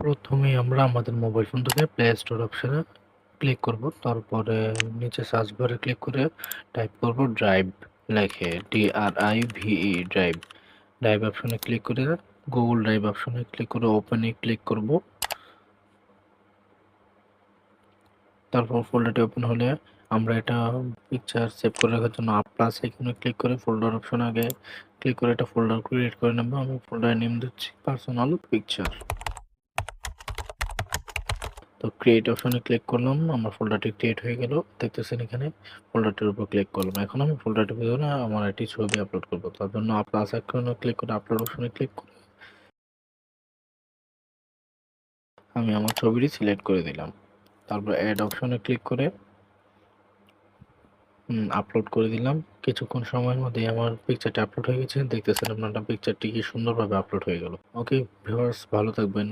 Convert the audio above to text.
প্রথমেই আমরা আমাদের মোবাইল ফোন থেকে প্লে স্টোর অপশনে ক্লিক করব। তারপরে নিচে সার্চ বারে ক্লিক করে টাইপ করব ড্রাইভ লেখে D R I V E drive drive অপশনে ক্লিক করে গুগল ড্রাইভ অপশনে ক্লিক করে ওপেনে ক্লিক করব। তারপর ফোল্ডারটি ওপেন হলে আমরা এটা পিকচার সেভ করে রাখার জন্য আপ প্লাস এখানে ক্লিক করে ফোল্ডার অপশন আগে ক্লিক করে একটা ফোল্ডার ক্রিয়েট করে নেব। আমি ফোল্ডার নেম দিচ্ছি পার্সোনাল পিকচার তো ক্রিয়েট অপশনে ক্লিক করলাম, আমার ফোল্ডারটি ক্রিয়েট হয়ে গেল। দেখতেছেন এখানে ফোল্ডারটির উপর ক্লিক করলাম। এখন আমি ফোল্ডারটির ভিতরে আমার একটি ছবি আপলোড করব। তার জন্য প্লাস আইকনে ক্লিক করে আপলোড অপশনে ক্লিক করে আমি আমার ছবিটি সিলেক্ট করে দিলাম। তারপর অ্যাড অপশনে ক্লিক করে আপলোড করে দিলাম। কিছুক্ষণ সময়ের মধ্যেই আমার পিকচারটি আপলোড হয়ে গেছে। দেখতেছেন আপনারা পিকচারটি কি সুন্দরভাবে আপলোড হয়ে গেল। ওকে ভিউয়ার্স ভালো থাকবেন।